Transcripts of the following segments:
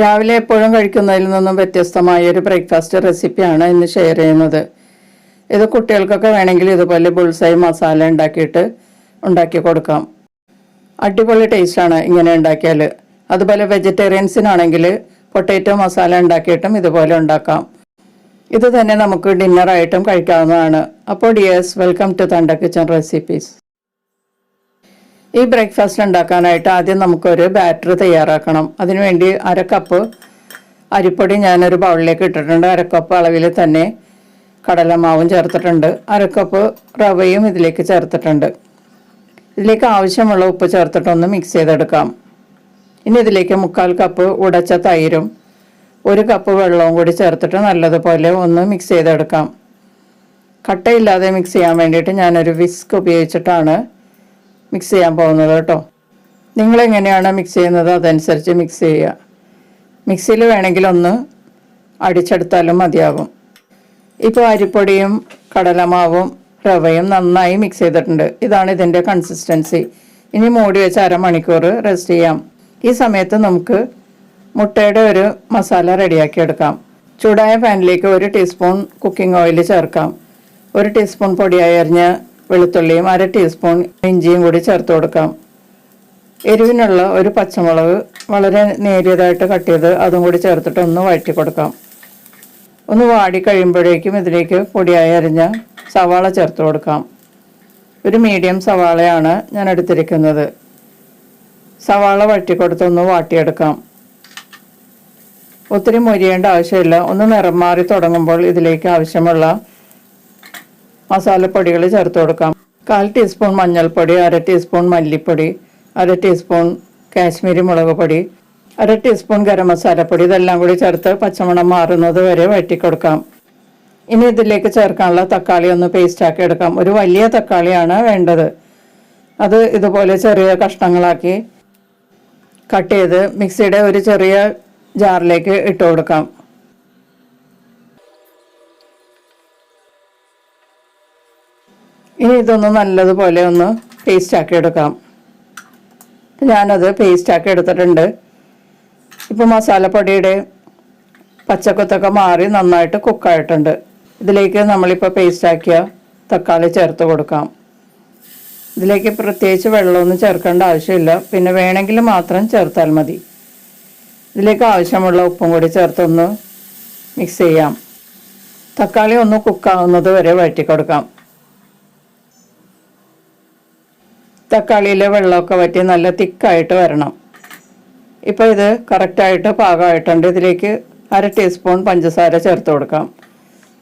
രാവിലെ എപ്പോഴും കഴിക്കുന്നതിൽ നിന്നും വ്യത്യസ്തമായ ഒരു ബ്രേക്ക്ഫാസ്റ്റ് റെസിപ്പിയാണ് ഇന്ന് ഷെയർ ചെയ്യുന്നത്. ഇത് കുട്ടികൾക്കൊക്കെ വേണമെങ്കിൽ ഇതുപോലെ ബുൾസായി മസാല ഉണ്ടാക്കിയിട്ട് ഉണ്ടാക്കി കൊടുക്കാം. അടിപൊളി ടേസ്റ്റാണ് ഇങ്ങനെ ഉണ്ടാക്കിയാൽ. അതുപോലെ വെജിറ്റേറിയൻസിനാണെങ്കിൽ പൊട്ടേറ്റോ മസാല ഉണ്ടാക്കിയിട്ടും ഇതുപോലെ ഉണ്ടാക്കാം. ഇത് തന്നെ നമുക്ക് ഡിന്നറായിട്ടും കഴിക്കാവുന്നതാണ്. അപ്പോൾ ഡിയേഴ്സ് വെൽക്കം ടു തണ്ട കിച്ചൺ റെസിപ്പീസ്. ഈ ബ്രേക്ക്ഫാസ്റ്റ് ഉണ്ടാക്കാനായിട്ട് ആദ്യം നമുക്കൊരു ബാറ്റർ തയ്യാറാക്കണം. അതിനുവേണ്ടി അര കപ്പ് അരിപ്പൊടി ഞാനൊരു ബൗളിലേക്ക് ഇട്ടിട്ടുണ്ട്. അരക്കപ്പ് കപ്പ് അളവിൽ തന്നെ കടലമാവും ചേർത്തിട്ടുണ്ട്. അരക്കപ്പ് കപ്പ് റവയും ഇതിലേക്ക് ചേർത്തിട്ടുണ്ട്. ഇതിലേക്ക് ആവശ്യമുള്ള ഉപ്പ് ചേർത്തിട്ടൊന്ന് മിക്സ് ചെയ്തെടുക്കാം. ഇനി ഇതിലേക്ക് മുക്കാൽ കപ്പ് ഉടച്ച തൈരും ഒരു കപ്പ് വെള്ളവും കൂടി ചേർത്തിട്ട് നല്ലതുപോലെ ഒന്ന് മിക്സ് ചെയ്തെടുക്കാം. കട്ടയില്ലാതെ മിക്സ് ചെയ്യാൻ വേണ്ടിയിട്ട് ഞാനൊരു വിസ്ക് ഉപയോഗിച്ചിട്ടാണ് മിക്സ് ചെയ്യാൻ പോകുന്നത് കേട്ടോ. നിങ്ങളെങ്ങനെയാണ് മിക്സ് ചെയ്യുന്നത്? അതനുസരിച്ച് മിക്സ് ചെയ്യുക. മിക്സിയിൽ വേണമെങ്കിൽ ഒന്ന് അടിച്ചെടുത്താലും മതിയാകും. ഇപ്പോൾ അരിപ്പൊടിയും കടലമാവും റവയും നന്നായി മിക്സ് ചെയ്തിട്ടുണ്ട്. ഇതാണ് ഇതിന്റെ കൺസിസ്റ്റൻസി ഇനി മൂടി വെച്ച് അരമണിക്കൂർ റെസ്റ്റ് ചെയ്യാം. ഈ സമയത്ത് നമുക്ക് മുട്ടയുടെ ഒരു മസാല റെഡിയാക്കി എടുക്കാം. ചൂടായ പാനിലേക്ക് ഒരു ടീസ്പൂൺ കുക്കിംഗ് ഓയിൽ ചേർക്കാം. ഒരു ടീസ്പൂൺ പൊടിയായി അരിഞ്ഞ വെളുത്തുള്ളിയും അര ടീസ്പൂൺ ഇഞ്ചിയും കൂടി ചേർത്ത് കൊടുക്കാം. എരിവിനുള്ള ഒരു പച്ചമുളക് വളരെ നേരിയതായിട്ട് കട്ട് ചെയ്ത് അതും കൂടി ചേർത്തിട്ട് ഒന്ന് വഴറ്റി കൊടുക്കാം. ഒന്ന് വാടി കഴിയുമ്പോഴേക്കും ഇതിലേക്ക് പൊടിയായി അരിഞ്ഞ സവാള ചേർത്ത് കൊടുക്കാം. ഒരു മീഡിയം സവാളയാണ് ഞാൻ എടുത്തിരിക്കുന്നത്. സവാള വഴറ്റിക്കൊടുത്ത് ഒന്ന് വാട്ടിയെടുക്കാം. ഒത്തിരി മൊരിയേണ്ട ആവശ്യമില്ല. ഒന്ന് നിറം മാറി തുടങ്ങുമ്പോൾ ഇതിലേക്ക് ആവശ്യമുള്ള മസാലപ്പൊടികൾ ചേർത്ത് കൊടുക്കാം. കാൽ ടീസ്പൂൺ മഞ്ഞൾപ്പൊടി അര ടീസ്പൂൺ മല്ലിപ്പൊടി അര ടീസ്പൂൺ കാശ്മീരി മുളക് പൊടി അര ടീസ്പൂൺ ഗരം മസാലപ്പൊടി ഇതെല്ലാം കൂടി ചേർത്ത് പച്ചമണം മാറുന്നത് വരെ വഴറ്റിക്കൊടുക്കാം. ഇനി ഇതിലേക്ക് ചേർക്കാനുള്ള തക്കാളി ഒന്ന് പേസ്റ്റാക്കി എടുക്കാം. ഒരു വലിയ തക്കാളിയാണ് വേണ്ടത്. അത് ഇതുപോലെ ചെറിയ കഷ്ണങ്ങളാക്കി കട്ട് ചെയ്ത് മിക്സിയുടെ ഒരു ചെറിയ ജാറിലേക്ക് ഇട്ട് കൊടുക്കാം. ഇനി ഇതൊന്ന് നല്ലതുപോലെ ഒന്ന് പേസ്റ്റ് ആക്കി എടുക്കാം. ഞാനത് പേസ്റ്റ് ആക്കി എടുത്തിട്ടുണ്ട്. ഇപ്പോൾ മസാലപ്പൊടിയുടെ പച്ചക്കൊത്തൊക്കെ മാറി നന്നായിട്ട് കുക്കായിട്ടുണ്ട് ഇതിലേക്ക് നമ്മളിപ്പോൾ പേസ്റ്റാക്കിയ തക്കാളി ചേർത്ത് കൊടുക്കാം. ഇതിലേക്ക് പ്രത്യേകിച്ച് വെള്ളമൊന്നും ചേർക്കേണ്ട ആവശ്യമില്ല. പിന്നെ വേണമെങ്കിൽ മാത്രം ചേർത്താൽ മതി. ഇതിലേക്ക് ആവശ്യമുള്ള ഉപ്പും കൂടി ചേർത്തൊന്ന് മിക്സ് ചെയ്യാം. തക്കാളി ഒന്ന് കുക്കാവുന്നത് വരെ വഴറ്റി കൊടുക്കാം. തക്കാളിയിലെ വെള്ളമൊക്കെ വറ്റി നല്ല തിക്കായിട്ട് വരണം. ഇപ്പോൾ ഇത് കറക്റ്റായിട്ട് പാകമായിട്ടുണ്ട്. ഇതിലേക്ക് അര ടീസ്പൂൺ പഞ്ചസാര ചേർത്ത് കൊടുക്കാം.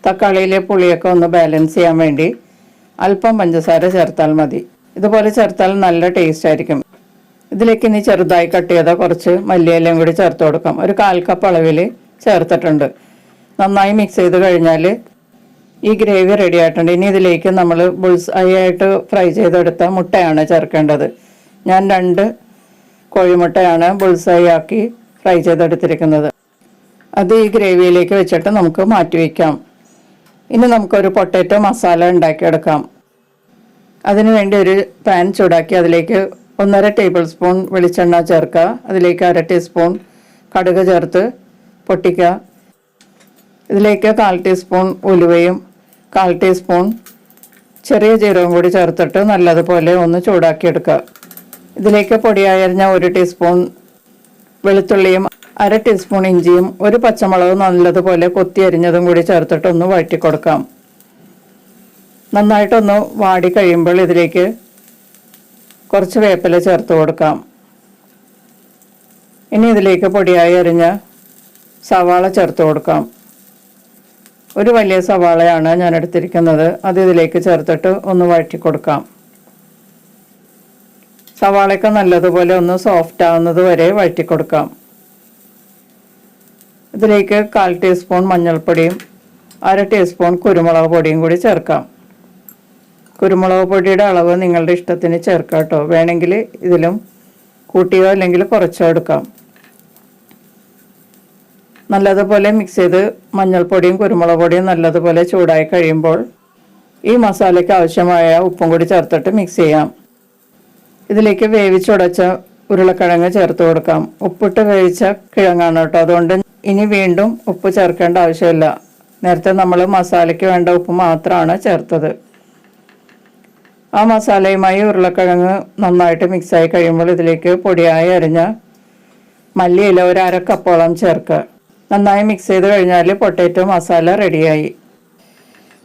തക്കാളിയിലെ പുളിയൊക്കെ ഒന്ന് ബാലൻസ് ചെയ്യാൻ വേണ്ടി അല്പം പഞ്ചസാര ചേർത്താൽ മതി. ഇതുപോലെ ചേർത്താൽ നല്ല ടേസ്റ്റ് ആയിരിക്കും. ഇതിലേക്ക് ഇനി ചെറുതായി കട്ട് ചെയ്ത കുറച്ച് മല്ലിയിലയും കൂടി ചേർത്ത് കൊടുക്കാം. ഒരു കാൽ കപ്പ് അളവിൽ ചേർത്തിട്ടുണ്ട്. നന്നായി മിക്സ് ചെയ്ത് കഴിഞ്ഞാൽ ഈ ഗ്രേവി റെഡി ആയിട്ടുണ്ട്. ഇനി ഇതിലേക്ക് നമ്മൾ ബുൾസ് ഐ ആയിട്ട് ഫ്രൈ ചെയ്തെടുത്ത മുട്ടയാണ് ചേർക്കേണ്ടത്. ഞാൻ രണ്ട് കോഴിമുട്ടയാണ് ബുൾസ് ഐ ആക്കി ഫ്രൈ ചെയ്തെടുത്തിരിക്കുന്നത്. അത് ഈ ഗ്രേവിയിലേക്ക് വെച്ചിട്ട് നമുക്ക് മാറ്റി വയ്ക്കാം ഇനി നമുക്കൊരു പൊട്ടാറ്റോ മസാല ഉണ്ടാക്കിയെടുക്കാം. അതിനുവേണ്ടി ഒരു പാൻ ചൂടാക്കി അതിലേക്ക് ഒന്നര ടേബിൾ സ്പൂൺ വെളിച്ചെണ്ണ ചേർക്കുക. അതിലേക്ക് അര ടീസ്പൂൺ കടുക് ചേർത്ത് പൊട്ടിക്കുക. ഇതിലേക്ക് കാൽ ടീസ്പൂൺ ഉലുവയും കാൽ ടീസ്പൂൺ ചെറിയ ജീരകം കൂടി ചേർത്തിട്ട് നല്ലതുപോലെ ഒന്ന് ചൂടാക്കിയെടുക്കുക. ഇതിലേക്ക് പൊടിയായി ഒരു ടീസ്പൂൺ വെളുത്തുള്ളിയും അര ടീസ്പൂൺ ഇഞ്ചിയും ഒരു പച്ചമുളക് നല്ലതുപോലെ കൊത്തി അരിഞ്ഞതും കൂടി ചേർത്തിട്ട് ഒന്ന് വഴറ്റി കൊടുക്കാം നന്നായിട്ടൊന്ന് വാടി കഴിയുമ്പോൾ ഇതിലേക്ക് കുറച്ച് വേപ്പില ചേർത്ത് കൊടുക്കാം. ഇനി ഇതിലേക്ക് പൊടിയായി അരിഞ്ഞ സവാള ചേർത്ത് കൊടുക്കാം. ഒരു വലിയ സവാളയാണ് ഞാൻ എടുത്തിരിക്കുന്നത്. അത് ഇതിലേക്ക് ചേർത്തിട്ട് ഒന്ന് വഴറ്റി കൊടുക്കാം. സവാളയൊക്കെ നല്ലതുപോലെ ഒന്ന് സോഫ്റ്റ് ആവുന്നത് വരെ വഴറ്റി കൊടുക്കാം. ഇതിലേക്ക് കാൽ ടീസ്പൂൺ മഞ്ഞൾപ്പൊടിയും അര ടീസ്പൂൺ കുരുമുളക് പൊടിയും കൂടി ചേർക്കാം. കുരുമുളക് പൊടിയുടെ അളവ് നിങ്ങളുടെ ഇഷ്ടത്തിന് ചേർക്കാം കേട്ടോ. വേണമെങ്കിൽ ഇതിലും കൂട്ടിയോ അല്ലെങ്കിൽ കുറച്ചോ എടുക്കാം. നല്ലതുപോലെ മിക്സ് ചെയ്ത് മഞ്ഞൾപ്പൊടിയും കുരുമുളക് പൊടിയും നല്ലതുപോലെ ചൂടായി കഴിയുമ്പോൾ ഈ മസാലയ്ക്ക് ആവശ്യമായ ഉപ്പും കൂടി ചേർത്തിട്ട് മിക്സ് ചെയ്യാം. ഇതിലേക്ക് വേവിച്ചുടച്ച ഉരുളക്കിഴങ്ങ് ചേർത്ത് കൊടുക്കാം. ഉപ്പിട്ട് വേവിച്ച കിഴങ്ങാണ് കേട്ടോ. അതുകൊണ്ട് ഇനി വീണ്ടും ഉപ്പ് ചേർക്കേണ്ട ആവശ്യമില്ല. നേരത്തെ നമ്മൾ മസാലയ്ക്ക് വേണ്ട ഉപ്പ് മാത്രമാണ് ചേർത്തത്. ആ മസാലയുമായി ഉരുളക്കിഴങ്ങ് നന്നായിട്ട് മിക്സായി കഴിയുമ്പോൾ ഇതിലേക്ക് പൊടിയായി അരിഞ്ഞ മല്ലിയില ഒരു അര കപ്പോളം ചേർക്കുക. നന്നായി മിക്സ് ചെയ്ത് കഴിഞ്ഞാൽ പൊട്ടാറ്റോ മസാല റെഡിയായി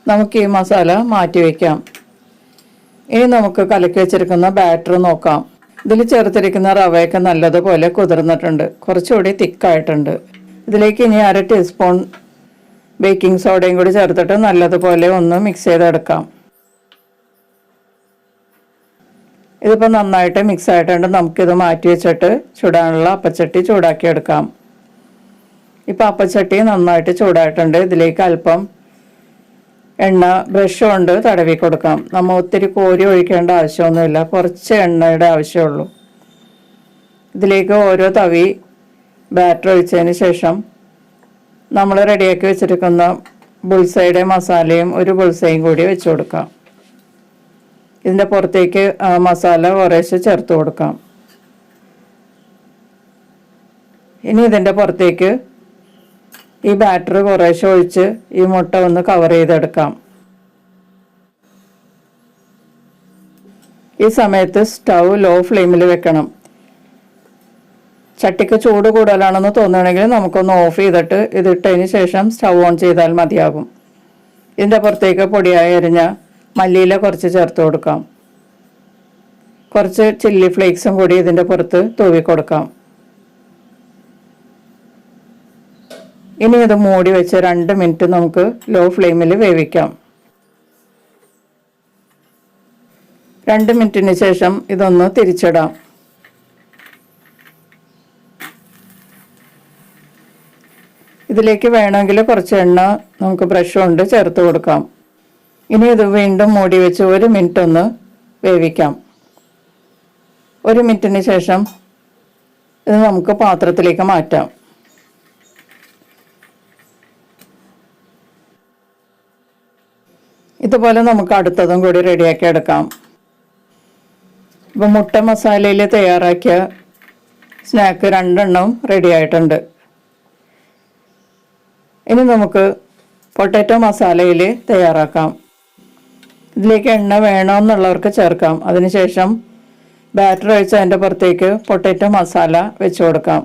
നമുക്ക് ഈ മസാല മാറ്റി വയ്ക്കാം ഇനി നമുക്ക് കലക്കി വെച്ചിരിക്കുന്ന ബാറ്റർ നോക്കാം. ഇതിൽ ചേർത്തിരിക്കുന്ന റവയൊക്കെ നല്ലതുപോലെ കുതിർന്നിട്ടുണ്ട്. കുറച്ചുകൂടി തിക്കായിട്ടുണ്ട്. ഇതിലേക്ക് ഇനി അര ടീസ്പൂൺ ബേക്കിംഗ് സോഡയും കൂടി ചേർത്തിട്ട് നല്ലതുപോലെ ഒന്ന് മിക്സ് ചെയ്തെടുക്കാം. ഇതിപ്പോൾ നന്നായിട്ട് മിക്സ് ആയിട്ടുണ്ട്. നമുക്കിത് മാറ്റി വെച്ചിട്ട് ചൂടാനുള്ള അപ്പച്ചട്ടി ചൂടാക്കിയെടുക്കാം. ഇപ്പം അപ്പച്ചട്ടി നന്നായിട്ട് ചൂടായിട്ടുണ്ട്. ഇതിലേക്ക് അല്പം എണ്ണ ബ്രഷ് കൊണ്ട് തടവി കൊടുക്കാം. നമ്മൾ ഒത്തിരി കോരി ഒഴിക്കേണ്ട ആവശ്യമൊന്നുമില്ല. കുറച്ച് എണ്ണയുടെ ആവശ്യമുള്ളൂ ഇതിലേക്ക് ഓരോ തവി ബാറ്റർ ഒഴിച്ചതിന് ശേഷം നമ്മൾ റെഡിയാക്കി വെച്ചിരിക്കുന്ന ബുൾസൈയുടെ മസാലയും ഒരു ബുൾസയും കൂടി വെച്ച് കൊടുക്കാം. ഇതിന്റെ പുറത്തേക്ക് മസാല കുറേശ്ശെ ചേർത്ത് കൊടുക്കാം. ഇനി ഇതിന്റെ പുറത്തേക്ക് ഈ ബാറ്റർ കുറേശ്ശെ ഒഴിച്ച് ഈ മുട്ട ഒന്ന് കവർ ചെയ്തെടുക്കാം. ഈ സമയത്ത് സ്റ്റൗ ലോ ഫ്ലെയിമിൽ വെക്കണം. ചട്ടിക്ക് ചൂട് കൂടുതലാണെന്ന് തോന്നുകയാണെങ്കിൽ നമുക്കൊന്ന് ഓഫ് ചെയ്തിട്ട് ഇതിട്ടതിന് ശേഷം സ്റ്റൗ ഓൺ ചെയ്താൽ മതിയാകും. ഇതിന്റെ പുറത്തേക്ക് പൊടിയായി അരിഞ്ഞ മല്ലിയില കുറച്ച് ചേർത്ത് കൊടുക്കാം. കുറച്ച് ചില്ലി ഫ്ലേക്സും കൂടി ഇതിന്റെ പുറത്ത് തൂവി കൊടുക്കാം. ഇനി ഇത് മൂടി വെച്ച് രണ്ട് മിനിറ്റ് നമുക്ക് ലോ ഫ്ലെയിമിൽ വേവിക്കാം. രണ്ട് മിനിറ്റിന് ശേഷം ഇതൊന്ന് തിരിച്ചിടാം. ഇതിലേക്ക് വേണമെങ്കിൽ കുറച്ച് എണ്ണ നമുക്ക് ബ്രഷ് കൊണ്ട് ചേർത്ത് കൊടുക്കാം. ഇനി ഇത് വീണ്ടും മൂടി വെച്ച് ഒരു മിനിറ്റ് ഒന്ന് വേവിക്കാം. ഒരു മിനിറ്റിന് ശേഷം ഇത് നമുക്ക് പാത്രത്തിലേക്ക് മാറ്റാം. ഇതുപോലെ നമുക്ക് അടുത്തതും കൂടി റെഡിയാക്കി എടുക്കാം. ഇപ്പം മുട്ട മസാലയിൽ തയ്യാറാക്കിയ സ്നാക്ക് രണ്ടെണ്ണം റെഡി ആയിട്ടുണ്ട്. ഇനി നമുക്ക് പൊട്ടാറ്റോ മസാലയിൽ തയ്യാറാക്കാം. ഇതിലേക്ക് എണ്ണ വേണമെന്നുള്ളവർക്ക് ചേർക്കാം. അതിനുശേഷം ബാറ്റർ ഒഴിച്ച് അതിന്റെ പുറത്തേക്ക് പൊട്ടാറ്റോ മസാല വെച്ച് കൊടുക്കാം.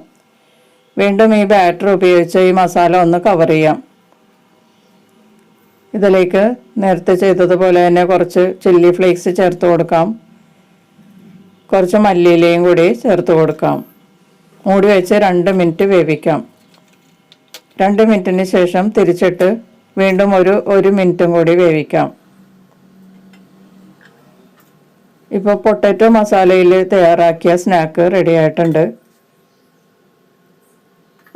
വീണ്ടും ഈ ബാറ്റർ ഉപയോഗിച്ച് ഈ മസാല ഒന്ന് കവർ ചെയ്യാം. ഇതിലേക്ക് നേരത്തെ ചെയ്തതുപോലെ തന്നെ കുറച്ച് ചില്ലി ഫ്ലേക്സ് ചേർത്ത് കൊടുക്കാം. കുറച്ച് മല്ലിയിലയും കൂടി ചേർത്ത് കൊടുക്കാം. മൂടി വെച്ച് രണ്ട് മിനിറ്റ് വേവിക്കാം. രണ്ട് മിനിറ്റിന് ശേഷം തിരിച്ചിട്ട് വീണ്ടും ഒരു ഒരു മിനിറ്റും കൂടി വേവിക്കാം. ഇപ്പോൾ പൊട്ടാറ്റോ മസാലയിൽ തയ്യാറാക്കിയ സ്നാക്ക് റെഡി ആയിട്ടുണ്ട്.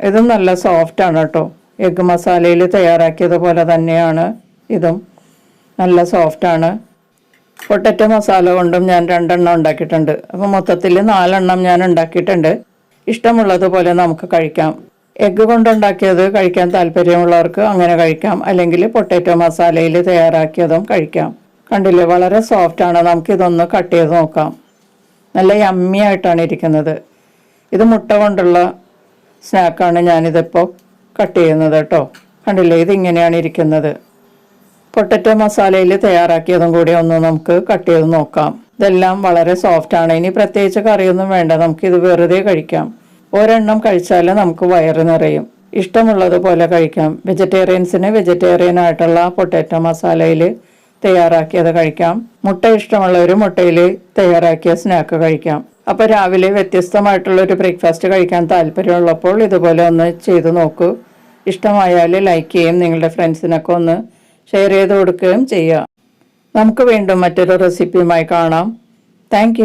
ഇതും നല്ല സോഫ്റ്റാണ് കേട്ടോ. എഗ്ഗ് മസാലയിൽ തയ്യാറാക്കിയതുപോലെ തന്നെയാണ്. ഇതും നല്ല സോഫ്റ്റ് ആണ്. പൊട്ടറ്റോ മസാല കൊണ്ടും ഞാൻ രണ്ടെണ്ണം ഉണ്ടാക്കിയിട്ടുണ്ട്. അപ്പോൾ മൊത്തത്തിൽ നാലെണ്ണം ഞാൻ ഉണ്ടാക്കിയിട്ടുണ്ട്. ഇഷ്ടമുള്ളതുപോലെ നമുക്ക് കഴിക്കാം. എഗ്ഗ് കൊണ്ടുണ്ടാക്കിയത് കഴിക്കാൻ താല്പര്യമുള്ളവർക്ക് അങ്ങനെ കഴിക്കാം. അല്ലെങ്കിൽ പൊട്ടറ്റോ മസാലയിൽ തയ്യാറാക്കിയതും കഴിക്കാം. കണ്ടില്ലേ? വളരെ സോഫ്റ്റ് ആണ്. നമുക്ക് ഇതൊന്ന് കട്ട് ചെയ്ത് നോക്കാം. നല്ല യമ്മി ആയിട്ടാണ് ഇരിക്കുന്നത്. ഇത് മുട്ട കൊണ്ടുള്ള സ്നാക്കാണ് ഞാനിതിപ്പോൾ കട്ട് ചെയ്യുന്നത് കേട്ടോ. കണ്ടില്ലേ? ഇതിങ്ങനെയാണ് ഇരിക്കുന്നത്. പൊട്ടറ്റോ മസാലയിൽ തയ്യാറാക്കിയതും കൂടി ഒന്ന് നമുക്ക് കട്ട് ചെയ്ത് നോക്കാം. ഇതെല്ലാം വളരെ സോഫ്റ്റ് ആണ്. ഇനി പ്രത്യേകിച്ച് കറിയൊന്നും വേണ്ട. നമുക്ക് ഇത് വെറുതെ കഴിക്കാം. ഒരെണ്ണം കഴിച്ചാൽ നമുക്ക് വയറ് നിറയും. ഇഷ്ടമുള്ളതുപോലെ കഴിക്കാം. വെജിറ്റേറിയൻസിന് വെജിറ്റേറിയൻ ആയിട്ടുള്ള പൊട്ടാറ്റോ മസാലയിൽ തയ്യാറാക്കിയത് കഴിക്കാം. മുട്ട ഇഷ്ടമുള്ളവർ മുട്ടയിൽ തയ്യാറാക്കിയ സ്നാക്ക് കഴിക്കാം. അപ്പോൾ രാവിലെ വ്യത്യസ്തമായിട്ടുള്ള ഒരു ബ്രേക്ക്ഫാസ്റ്റ് കഴിക്കാൻ താല്പര്യമുള്ളപ്പോൾ ഇതുപോലെ ഒന്ന് ചെയ്തു നോക്കൂ. ഇഷ്ടമായാൽ ലൈക്ക് ചെയ്യും. നിങ്ങളുടെ ഫ്രണ്ട്സിനൊക്കെ ഒന്ന് ഷെയർ ചെയ്ത് കൊടുക്കുകയും ചെയ്യുക നമുക്ക് വീണ്ടും മറ്റൊരു റെസിപ്പിയുമായി കാണാം. താങ്ക്